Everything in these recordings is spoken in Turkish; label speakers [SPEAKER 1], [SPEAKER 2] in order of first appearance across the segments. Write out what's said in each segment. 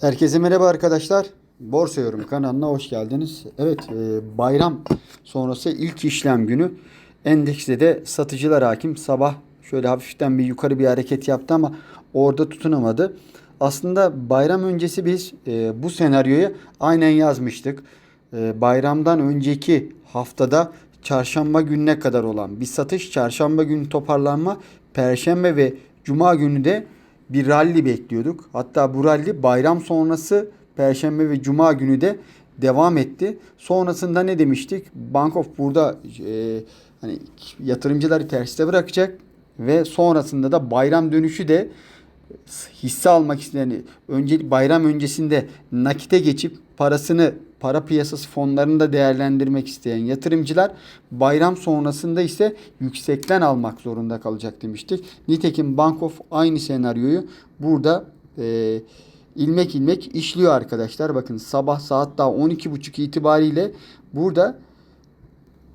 [SPEAKER 1] Herkese merhaba arkadaşlar. Borsa Yorum kanalına hoş geldiniz. Evet e, bayram sonrası ilk işlem günü endekste de satıcılar hakim. Sabah şöyle hafiften bir yukarı bir hareket yaptı ama orada tutunamadı. Aslında bayram öncesi biz e, bu senaryoyu aynen yazmıştık. E, bayramdan önceki haftada çarşamba gününe kadar olan bir satış, çarşamba günü toparlanma, perşembe ve cuma günü de bir rally bekliyorduk. Hatta bu rally bayram sonrası Perşembe ve Cuma günü de devam etti. Sonrasında ne demiştik? Bank of burada e, hani yatırımcıları terste bırakacak ve sonrasında da bayram dönüşü de hisse almak isteyen önce bayram öncesinde nakite geçip parasını para piyasası fonlarında değerlendirmek isteyen yatırımcılar bayram sonrasında ise yüksekten almak zorunda kalacak demiştik. Nitekim Bank of aynı senaryoyu burada e, ilmek ilmek işliyor arkadaşlar. Bakın sabah saat daha 12.30 itibariyle burada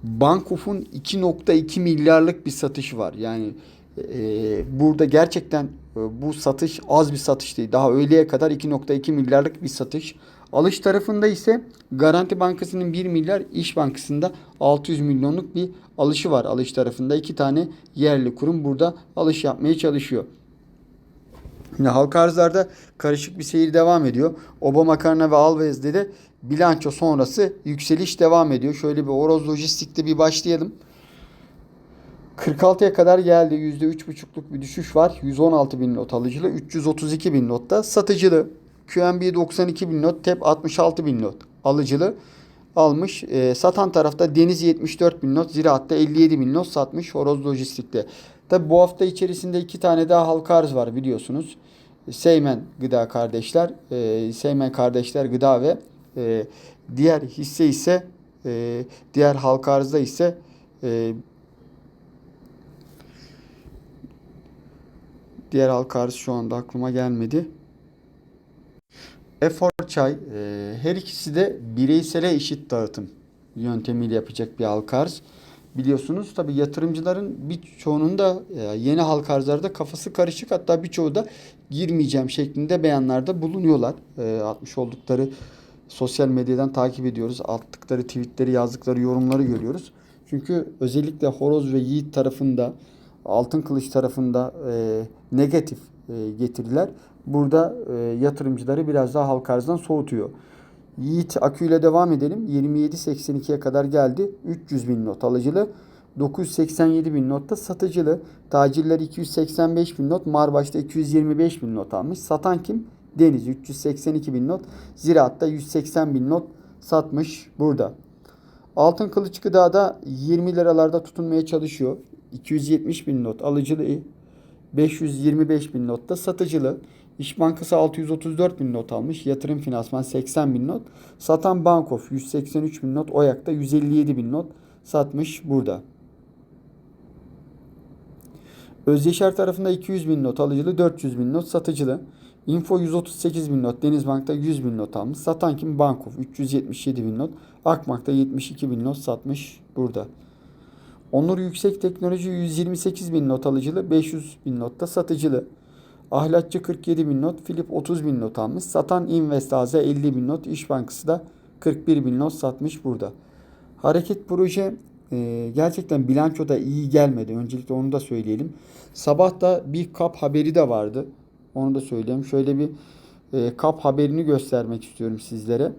[SPEAKER 1] Bankof'un 2.2 milyarlık bir satışı var. Yani e, burada gerçekten e, bu satış az bir satış değil. Daha öğleye kadar 2.2 milyarlık bir satış. Alış tarafında ise Garanti Bankası'nın 1 milyar, İş Bankası'nda 600 milyonluk bir alışı var. Alış tarafında iki tane yerli kurum burada alış yapmaya çalışıyor. Şimdi halka arzlarda karışık bir seyir devam ediyor. Obama Karna ve Alves'de de bilanço sonrası yükseliş devam ediyor. Şöyle bir Oroz Lojistik'te bir başlayalım. 46'ya kadar geldi. %3,5'luk bir düşüş var. 116 bin not alıcılı. 332 bin notta satıcılı. QNB 92 bin not. TEP 66 bin not alıcılı almış. E, satan tarafta Deniz 74 bin not. Ziraat'ta 57 bin not satmış. Horoz Lojistik'te. Tabi bu hafta içerisinde iki tane daha halka arz var biliyorsunuz. Seymen Gıda Kardeşler, e, Seymen Kardeşler Gıda ve e, diğer hisse ise e, diğer halka arzda ise e, diğer halka arz şu anda aklıma gelmedi. Efor Çay e, her ikisi de bireysele eşit dağıtım yöntemiyle yapacak bir halka arz. Biliyorsunuz tabi yatırımcıların birçoğunun da e, yeni halka arzlarda kafası karışık hatta birçoğu da girmeyeceğim şeklinde beyanlarda bulunuyorlar. E, atmış oldukları sosyal medyadan takip ediyoruz. Attıkları tweetleri yazdıkları yorumları görüyoruz. Çünkü özellikle Horoz ve Yiğit tarafında Altın Kılıç tarafında e, negatif e, getiriler burada e, yatırımcıları biraz daha halka arzdan soğutuyor. Yiğit aküyle devam edelim. 27.82'ye kadar geldi. 300 bin not alıcılı. 987 bin notta satıcılı. Tacirler 285 bin not. Marbaş'ta 225 bin not almış. Satan kim? Deniz 382 bin not. Ziraat'ta 180 bin not satmış burada. Altın Kılıç Gıda'da 20 liralarda tutunmaya çalışıyor. 270 bin not alıcılı. 525 bin notta satıcılı. İş Bankası 634 bin not almış. Yatırım Finansman 80 bin not. Satan Bankof 183 bin not. Oyak'ta 157 bin not satmış burada. Özyeşer tarafında 200 bin not alıcılı, 400 bin not satıcılı. Info 138 bin not, Denizbank'ta 100 bin not almış. Satan kim? Bankof 377 bin not. Akbank'ta 72 bin not satmış burada. Onur Yüksek Teknoloji 128 bin not alıcılı, 500 bin notta satıcılı. Ahlatçı 47 bin not, Filip 30 bin not almış. Satan Invest AZ 50 bin not, İş Bankası da 41 bin not satmış burada. Hareket proje e, gerçekten bilançoda iyi gelmedi. Öncelikle onu da söyleyelim. Sabah da bir kap haberi de vardı. Onu da söyleyeyim. Şöyle bir e, kap haberini göstermek istiyorum sizlere.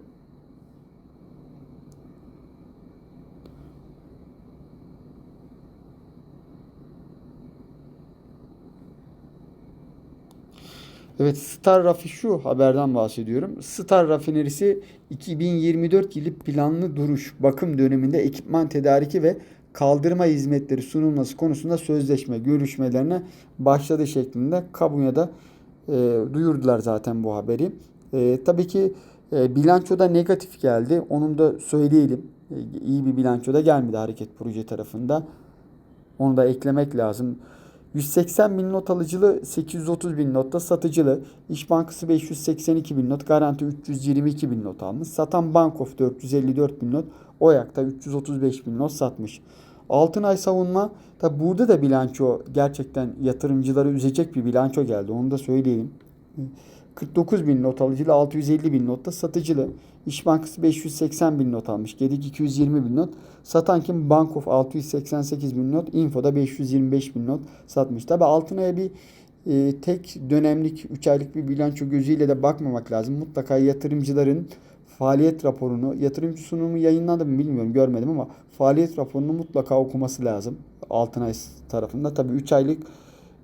[SPEAKER 1] Evet Star Rafi şu haberden bahsediyorum. Star Rafinerisi 2024 yılı planlı duruş bakım döneminde ekipman tedariki ve kaldırma hizmetleri sunulması konusunda sözleşme görüşmelerine başladı şeklinde kamuya da e, duyurdular zaten bu haberi. E, tabii ki e, bilançoda negatif geldi. Onun da söyleyelim. E, iyi bir bilançoda gelmedi hareket proje tarafında. Onu da eklemek lazım. 180 bin not alıcılı, 830 bin notta satıcılı. İş Bankası 582 bin not, Garanti 322 bin not almış. Satan Bankof 454 bin not, Oyak'ta 335 bin not satmış. Altınay savunma, tabi burada da bilanço gerçekten yatırımcıları üzecek bir bilanço geldi. Onu da söyleyelim. 49 bin not alıcılı 650 bin notta satıcılı. İş Bankası 580 bin not almış. Gedik 220 bin not. Satan kim? Bank of 688 bin not. Info'da 525 bin not satmış. Tabi altına bir e, tek dönemlik 3 aylık bir bilanço gözüyle de bakmamak lazım. Mutlaka yatırımcıların faaliyet raporunu, yatırımcı sunumu yayınlandı mı bilmiyorum görmedim ama faaliyet raporunu mutlaka okuması lazım. Altınay tarafında. Tabi 3 aylık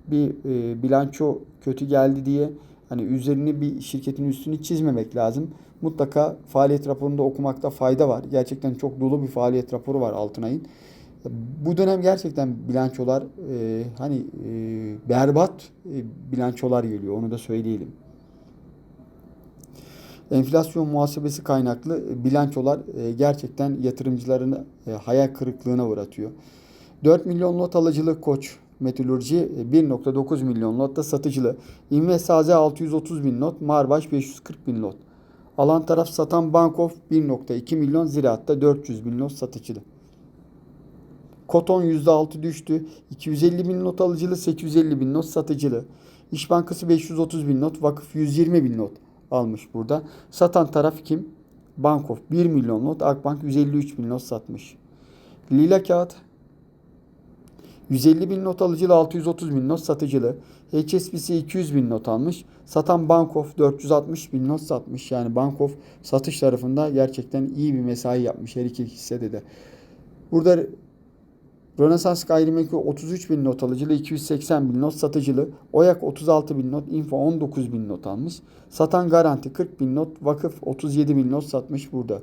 [SPEAKER 1] bir e, bilanço kötü geldi diye hani üzerini bir şirketin üstünü çizmemek lazım. Mutlaka faaliyet raporunu da okumakta fayda var. Gerçekten çok dolu bir faaliyet raporu var Altınay'ın. Bu dönem gerçekten bilançolar e, hani e, berbat e, bilançolar geliyor. Onu da söyleyelim. Enflasyon muhasebesi kaynaklı bilançolar e, gerçekten yatırımcılarını e, hayal kırıklığına uğratıyor. 4 milyon lot alıcılık koç metalurji 1.9 milyon lotta satıcılı. İnvesaze 630 bin not, Marbaş 540 bin lot. Alan taraf satan Bankof 1.2 milyon, Ziraat'ta 400 bin lot satıcılı. Koton %6 düştü. 250 bin not alıcılı, 850 bin not satıcılı. İş Bankası 530 bin not, vakıf 120 bin not almış burada. Satan taraf kim? Bankof 1 milyon not, Akbank 153 bin not satmış. Lila kağıt 150 bin not alıcılı 630 bin not satıcılı. HSBC 200 bin not almış. Satan Bankof 460 bin not satmış. Yani Bankof satış tarafında gerçekten iyi bir mesai yapmış her iki hissede de. Burada Rönesans Gayrimenkul 33 bin not alıcılı, 280 bin not satıcılı, Oyak 36 bin not, Info 19 bin not almış. Satan Garanti 40 bin not, Vakıf 37 bin not satmış burada.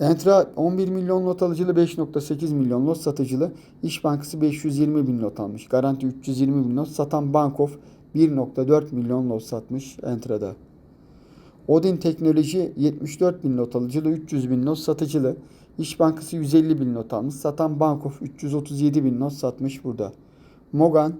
[SPEAKER 1] Entra 11 milyon lot alıcılı 5.8 milyon lot satıcılı. İş Bankası 520 bin lot almış. Garanti 320 bin lot. Satan Bankof 1.4 milyon lot satmış Entra'da. Odin Teknoloji 74 bin not alıcılı 300 bin not satıcılı. İş Bankası 150 bin not almış. Satan Bankof 337 bin not satmış burada. Mogan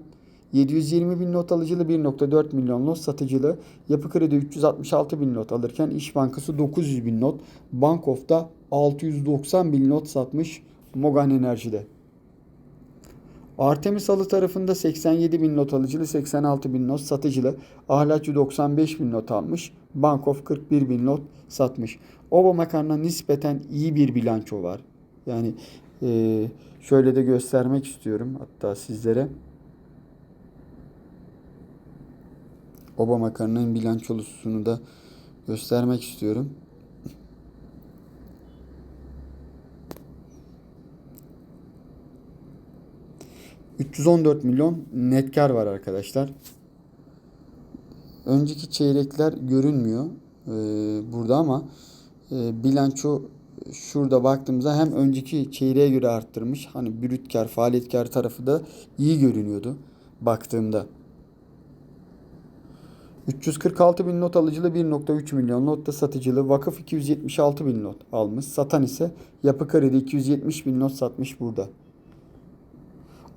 [SPEAKER 1] 720 bin not alıcılı 1.4 milyon not satıcılı. Yapı Kredi 366 bin not alırken İş Bankası 900 bin not. Bankof'ta 690 bin not satmış Mogan Enerji'de. Artemis Alı tarafında 87 bin not alıcılı, 86 bin not satıcılı. Ahlakçı 95 bin not almış. Bankof 41 bin not satmış. Oba Makarna nispeten iyi bir bilanço var. Yani e, şöyle de göstermek istiyorum hatta sizlere. Oba Makarna'nın bilançosunu da göstermek istiyorum. ...314 milyon net kar var arkadaşlar. Önceki çeyrekler görünmüyor e, burada ama e, bilanço şurada baktığımızda hem önceki çeyreğe göre arttırmış. Hani brüt kar, faaliyet kar tarafı da iyi görünüyordu baktığımda. 346 bin not alıcılı 1.3 milyon notta satıcılı vakıf 276 bin not almış. Satan ise yapı kredi 270 bin not satmış burada.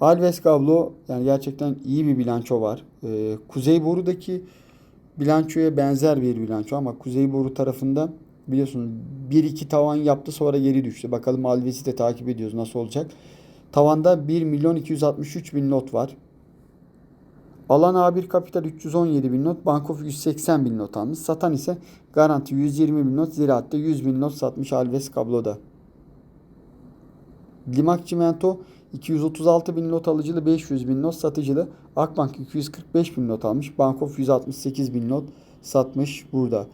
[SPEAKER 1] Alves Kablo yani gerçekten iyi bir bilanço var. Ee, Kuzey Boru'daki bilançoya benzer bir bilanço ama Kuzey Boru tarafında biliyorsunuz 1-2 tavan yaptı sonra geri düştü. Bakalım Alves'i de takip ediyoruz nasıl olacak. Tavanda 1 milyon 263 bin not var. Alan A1 Kapital 317 bin not, Bankof 180 bin not almış. Satan ise Garanti 120 bin not, Ziraat'ta 100 bin not satmış Alves Kablo'da. Limak Çimento 236 bin not alıcılı 500 bin not satıcılı. Akbank 245 bin not almış. Bankof 168 bin not satmış burada.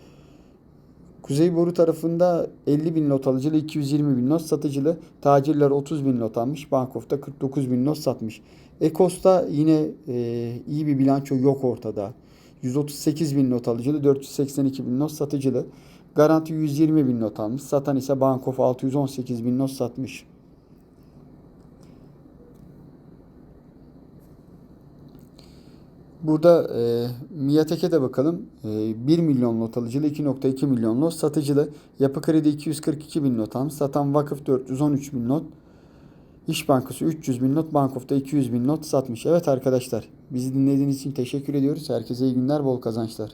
[SPEAKER 1] Kuzey Boru tarafında 50 bin not alıcılı 220 bin not satıcılı. Tacirler 30 bin not almış. Bankof'ta 49 bin not satmış. Ekos'ta yine e, iyi bir bilanço yok ortada. 138 bin not alıcılı 482 bin not satıcılı. Garanti 120 bin not almış. Satan ise Bankof 618 bin not satmış. Burada e, Miatek'e de bakalım. E, 1 milyon not alıcılı, 2.2 milyon not satıcılı. Yapı Kredi 242 bin not almış. Satan Vakıf 413 bin not. İş Bankası 300 bin not. Bankof'ta 200 bin not satmış. Evet arkadaşlar bizi dinlediğiniz için teşekkür ediyoruz. Herkese iyi günler, bol kazançlar.